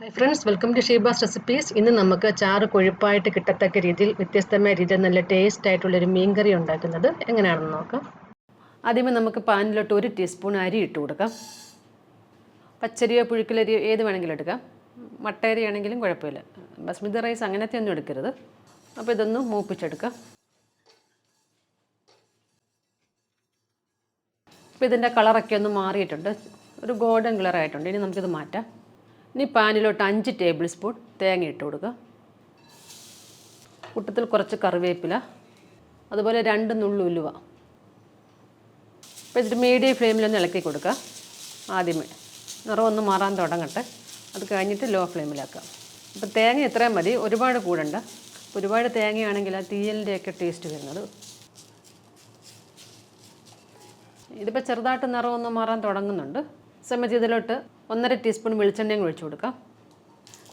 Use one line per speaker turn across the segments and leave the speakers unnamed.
Hi friends welcome to Sheeba's recipes ഇന്ന് നമുക്ക് ചാറ് കൊഴുപ്പായിട്ട് കിട്ടത്തക്ക രീതിയിൽ വ്യത്യസ്തമായ രീതിയിൽ നല്ല ടേസ്റ്റ് ആയിട്ടുള്ളൊരു മീൻകറി ഉണ്ടാക്കുന്നത് എങ്ങനെയാണെന്ന് നോക്കാം. ആദ്യമേ നമുക്ക് പാനിലോട്ട് ഒരു ടീസ്പൂൺ അരി ഇട്ട് കൊടുക്കാം. പച്ചരിയോ പുഴുക്കലരിയോ ഏത് വേണമെങ്കിലും എടുക്കാം. മട്ടയരി ആണെങ്കിലും കുഴപ്പമില്ല. ബസ്മതി റൈസ് അങ്ങനത്തെ ഒന്നും എടുക്കരുത്. അപ്പോൾ ഇതൊന്ന് മൂപ്പിച്ചെടുക്കാം. അപ്പോൾ ഇതിന്റെ കളറൊക്കെ ഒന്ന് മാറിയിട്ടുണ്ട്. ഒരു ഗോൾഡൻ കളറായിട്ടുണ്ട് ഇനി നമുക്കിത് മാറ്റാം. ഇനി പാനിലോട്ട് അഞ്ച് ടേബിൾ സ്പൂൺ തേങ്ങ ഇട്ട് കൊടുക്കുക കൂട്ടത്തിൽ കുറച്ച് കറിവേപ്പില അതുപോലെ രണ്ട് നുള്ളു ഉലുവ. അപ്പോൾ ഇതിട്ട് മീഡിയം ഫ്ലെയിമിലൊന്ന് ഇളക്കി കൊടുക്കുക ആദ്യമേ. നിറമൊന്ന് മാറാൻ തുടങ്ങട്ടെ. അത് കഴിഞ്ഞിട്ട് ലോ ഫ്ലെയിമിലാക്കാം. അപ്പോൾ തേങ്ങ ഇത്രയും മതി. ഒരുപാട് കൂടണ്ട. ഒരുപാട് തേങ്ങയാണെങ്കിൽ ആ തീയലിന്റെയൊക്കെ ടേസ്റ്റ് വരുന്നത്. ഇതിപ്പോൾ ചെറുതായിട്ട് നിറമൊന്ന് മാറാൻ തുടങ്ങുന്നുണ്ട്. സമയത്ത് ഇതിലോട്ട് ഒന്നര ടീസ്പൂൺ വെളിച്ചെണ്ണയും ഒഴിച്ചു കൊടുക്കാം.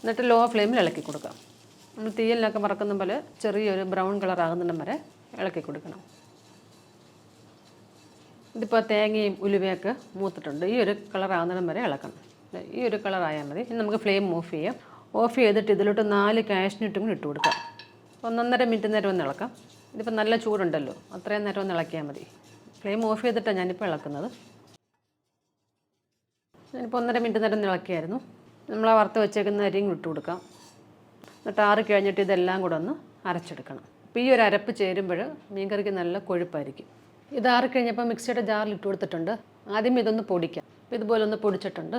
എന്നിട്ട് ലോ ഫ്ലെയിമിൽ ഇളക്കി കൊടുക്കാം. നമ്മൾ തീയലിനൊക്കെ മറക്കുന്ന പോലെ ചെറിയൊരു ബ്രൗൺ കളർ ആകുന്നിടം വരെ ഇളക്കി കൊടുക്കണം. ഇതിപ്പോൾ തേങ്ങയും ഉലുവയൊക്കെ മൂത്തിട്ടുണ്ട്. ഈ ഒരു കളർ ആകുന്നിടം വരെ ഇളക്കണം. ഈ ഒരു കളർ ആയാൽ മതി. ഇനി നമുക്ക് ഫ്ലെയിം ഓഫ് ചെയ്യാം. ഓഫ് ചെയ്തിട്ട് ഇതിലോട്ട് നാല് കാഷ്നട്ടും കൂടി ഇട്ട് കൊടുക്കാം. ഒന്നൊന്നര മിനിറ്റ് നേരം ഒന്ന് ഇളക്കാം. ഇതിപ്പോൾ നല്ല ചൂടുണ്ടല്ലോ. അത്രയും നേരം ഒന്ന് ഇളക്കിയാൽ മതി. ഫ്ലെയിം ഓഫ് ചെയ്തിട്ടാണ് ഞാനിപ്പോൾ ഇളക്കുന്നത്. ഞാനിപ്പോൾ ഒന്നര മിനിറ്റ് നേരം ഇളക്കിയായിരുന്നു നമ്മൾ ആ വറുത്ത് വെച്ചേക്കുന്ന അരിയും ഇട്ട് കൊടുക്കാം. എന്നിട്ട് ആറ് കഴിഞ്ഞിട്ട് ഇതെല്ലാം കൂടെ ഒന്ന് അരച്ചെടുക്കണം. അപ്പോൾ ഈ ഒരു അരപ്പ് ചേരുമ്പോൾ മീൻകറിക്ക് നല്ല കൊഴുപ്പായിരിക്കും. ഇത് ആറിക്കഴിഞ്ഞപ്പോൾ മിക്സിയുടെ ജാറിൽ ഇട്ട് കൊടുത്തിട്ടുണ്ട്. ആദ്യം ഇതൊന്ന് പൊടിക്കാം. ഇതുപോലെ ഒന്ന് പൊടിച്ചിട്ടുണ്ട്.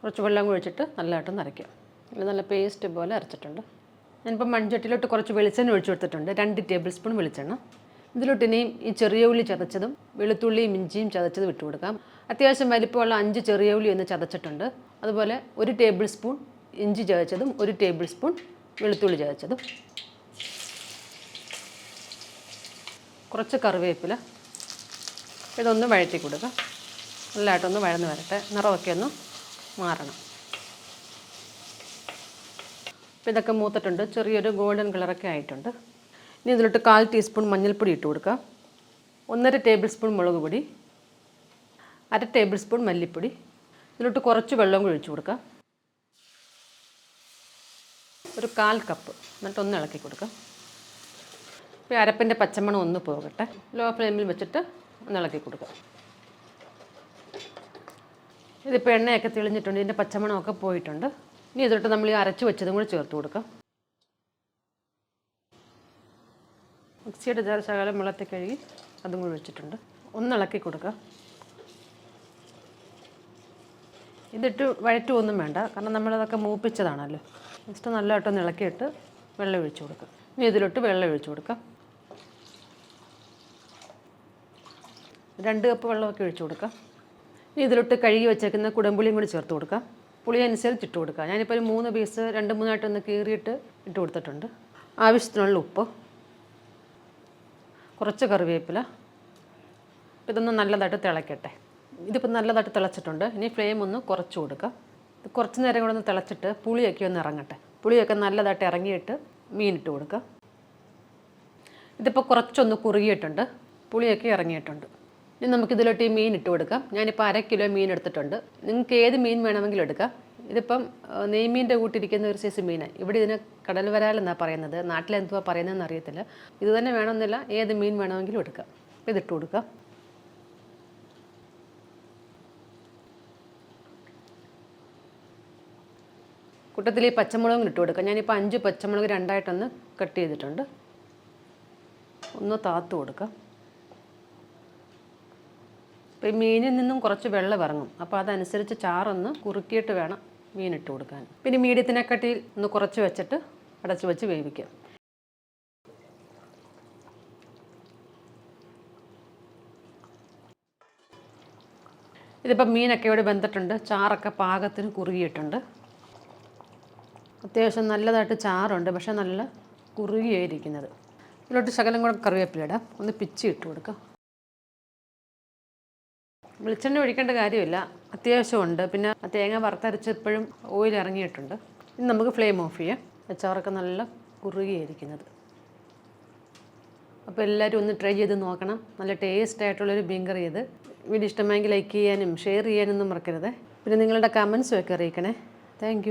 കുറച്ച് വെള്ളം ഒഴിച്ചിട്ട് നല്ലതായിട്ടൊന്ന് അരയ്ക്കാം. ഇത് നല്ല പേസ്റ്റ് പോലെ അരച്ചിട്ടുണ്ട്. ഞാനിപ്പോൾ മൺചട്ടിയിലോട്ട് കുറച്ച് വെളിച്ചെണ്ണ ഒഴിച്ചു കൊടുത്തിട്ടുണ്ട്. രണ്ട് ടേബിൾ സ്പൂൺ വെളിച്ചെണ്ണ. ഇതിലോട്ട് ഇനിയും ഈ ചെറിയ ഉള്ളി ചതച്ചതും വെളുത്തുള്ളിയും ഇഞ്ചിയും ചതച്ചതും ഇട്ട് കൊടുക്കാം. അത്യാവശ്യം വലിപ്പമുള്ള അഞ്ച് ചെറിയ ഉള്ളി ഒന്ന് ചതച്ചിട്ടുണ്ട്. അതുപോലെ ഒരു ടേബിൾ സ്പൂൺ ഇഞ്ചി ചതച്ചതും ഒരു ടേബിൾ സ്പൂൺ വെളുത്തുള്ളി ചതച്ചതും. കുറച്ച് കറിവേപ്പില. ഇതൊന്ന് വഴറ്റി കൊടുക്കുക നല്ലതായിട്ടൊന്ന് വഴന്ന് വരട്ടെ. നിറമൊക്കെ ഒന്ന് മാറണം. അപ്പോൾ ഇതൊക്കെ മൂത്തിട്ടുണ്ട്. ചെറിയൊരു ഗോൾഡൻ കളറൊക്കെ ആയിട്ടുണ്ട്. ഇനി ഇതിലോട്ട് കാൽ ടീസ്പൂൺ മഞ്ഞൾപ്പൊടി ഇട്ട് കൊടുക്കുക. ഒന്നര ടേബിൾ സ്പൂൺ മുളക് പൊടി അര ടേബിൾ സ്പൂൺ മല്ലിപ്പൊടി ഇതിലോട്ട് കുറച്ച് വെള്ളം കൂടി ഒഴിച്ചു കൊടുക്കുക. ഒരു കാൽ കപ്പ് എന്നിട്ട് ഒന്ന് ഇളക്കി കൊടുക്കുക. ഇപ്പോൾ അരപ്പിന്റെ പച്ചമണം ഒന്ന് പോകട്ടെ. ലോ ഫ്ലെയിമിൽ വെച്ചിട്ട് ഒന്ന് ഇളക്കി കൊടുക്കുക. ഇതിപ്പോൾ എണ്ണയൊക്കെ തെളിഞ്ഞിട്ടുണ്ട് ഇതിന്റെ പച്ചമണമൊക്കെ പോയിട്ടുണ്ട്. ഇനി ഇതിലോട്ട് നമ്മൾ ഈ അരച്ച് വെച്ചതും കൂടി ചേർത്ത് കൊടുക്കാം മിക്സിയുടെ ജാർ ശകലം വെള്ളത്തിൽ കഴുകി അതും കൂടി വെച്ചിട്ടുണ്ട്. ഒന്ന് ഇളക്കി കൊടുക്കുക. ഇതിട്ട് വഴറ്റുമൊന്നും വേണ്ട. കാരണം നമ്മളതൊക്കെ മൂപ്പിച്ചതാണല്ലോ. ജസ്റ്റ് നല്ലതായിട്ടൊന്ന് ഇളക്കിയിട്ട് വെള്ളം ഒഴിച്ചു കൊടുക്കുക. ഇനി ഇതിലോട്ട് വെള്ളം ഒഴിച്ചു കൊടുക്കാം രണ്ട് കപ്പ് വെള്ളമൊക്കെ ഒഴിച്ചു കൊടുക്കാം ഇനി ഇതിലോട്ട് കഴുകി വെച്ചേക്കുന്ന കുടംപുളിയും കൂടി ചേർത്ത് കൊടുക്കാം പുളി അനുസരിച്ച് ഇട്ട് കൊടുക്കുക. ഞാനിപ്പോൾ ഒരു മൂന്ന് പീസ് രണ്ട് മൂന്നായിട്ടൊന്ന് കീറിയിട്ട് ഇട്ട് കൊടുത്തിട്ടുണ്ട്. ആവശ്യത്തിനുള്ള ഉപ്പ്. കുറച്ച് കറിവേപ്പില. ഇതൊന്ന് നല്ലതായിട്ട് തിളയ്ക്കട്ടെ ഇതിപ്പോൾ നല്ലതായിട്ട് തിളച്ചിട്ടുണ്ട്. ഇനി ഫ്ലെയിം ഒന്ന് കുറച്ച് കൊടുക്കുക ഇത് കുറച്ച് നേരം കൂടെ ഒന്ന് തിളച്ചിട്ട് പുളിയൊക്കെ ഒന്ന് ഇറങ്ങട്ടെ. പുളിയൊക്കെ നല്ലതായിട്ട് ഇറങ്ങിയിട്ട് മീനിട്ട് കൊടുക്കുക ഇതിപ്പോൾ കുറച്ചൊന്ന് കുറുകിയിട്ടുണ്ട്. പുളിയൊക്കെ ഇറങ്ങിയിട്ടുണ്ട്. ഇനി നമുക്കിതിലോട്ട് ഈ മീൻ ഇട്ട് കൊടുക്കാം. ഞാനിപ്പോൾ അര കിലോ മീൻ എടുത്തിട്ടുണ്ട്. നിങ്ങൾക്ക് ഏത് മീൻ വേണമെങ്കിലും എടുക്കാം. ഇതിപ്പം നെയ്മീന്റെ കൂട്ടിരിക്കുന്ന ഒരു സൈസ് മീൻ. ഇവിടെ ഇതിനെ കടൽ വരാലെന്നാണ് പറയുന്നത്? നാട്ടിലെന്തുവാ പറയുന്നതെന്ന് അറിയത്തില്ല. ഇത് തന്നെ വേണമെന്നില്ല. ഏത് മീൻ വേണമെങ്കിലും എടുക്കാം. ഇതിട്ട് കൊടുക്കാം. കൂട്ടത്തിൽ ഈ പച്ചമുളകും ഇട്ട് കൊടുക്കാം. ഞാനിപ്പോൾ അഞ്ച് പച്ചമുളക് രണ്ടായിട്ടൊന്ന് കട്ട് ചെയ്തിട്ടുണ്ട്. ഒന്ന് താത്ത് കൊടുക്കാം. അപ്പോൾ ഈ മീനിൽ നിന്നും കുറച്ച് വെള്ളം ഇറങ്ങും. അപ്പോൾ അതനുസരിച്ച് ചാറൊന്ന് കുറുക്കിയിട്ട് വേണം. മീൻ ഇട്ട് കൊടുക്കാൻ. പിന്നെ മീഡിയത്തിനെക്കാട്ടി ഒന്ന് കുറച്ച് വെച്ചിട്ട് അടച്ചു വെച്ച് വേവിക്കാം. ഇതിപ്പോൾ മീനൊക്കെ ഇവിടെ വെന്തിട്ടുണ്ട്. ചാറൊക്കെ പാകത്തിന് കുറുകിയിട്ടുണ്ട്. അത്യാവശ്യം നല്ലതായിട്ട് ചാറുണ്ട്. പക്ഷെ നല്ല കുറുകിയായിരിക്കുന്നത്. ഇതിലോട്ട് ശകലം കൂടെ കറിവേപ്പിലിടാം ഒന്ന് പിച്ചി ഇട്ട് കൊടുക്കാം. വെളിച്ചെണ്ണ ഒഴിക്കേണ്ട കാര്യമില്ല. അത്യാവശ്യമുണ്ട്. പിന്നെ ആ തേങ്ങ വറുത്തരച്ചപ്പോഴും ഓയിൽ ഇറങ്ങിയിട്ടുണ്ട്. ഇനി നമുക്ക് ഫ്ലെയിം ഓഫ് ചെയ്യാം. അച്ചാറൊക്കെ നല്ല കുറുകിയായിരിക്കുന്നത് അപ്പോൾ എല്ലാവരും ഒന്ന് ട്രൈ ചെയ്ത് നോക്കണം. നല്ല ടേസ്റ്റ് ആയിട്ടുള്ളൊരു മീൻ കറി ഇത്. വീഡിയോ ഇഷ്ടമായെങ്കിൽ ലൈക്ക് ചെയ്യാനും ഷെയർ ചെയ്യാനൊന്നും മറക്കരുത്. പിന്നെ നിങ്ങളുടെ കമൻസും ഒക്കെ അറിയിക്കണേ. താങ്ക്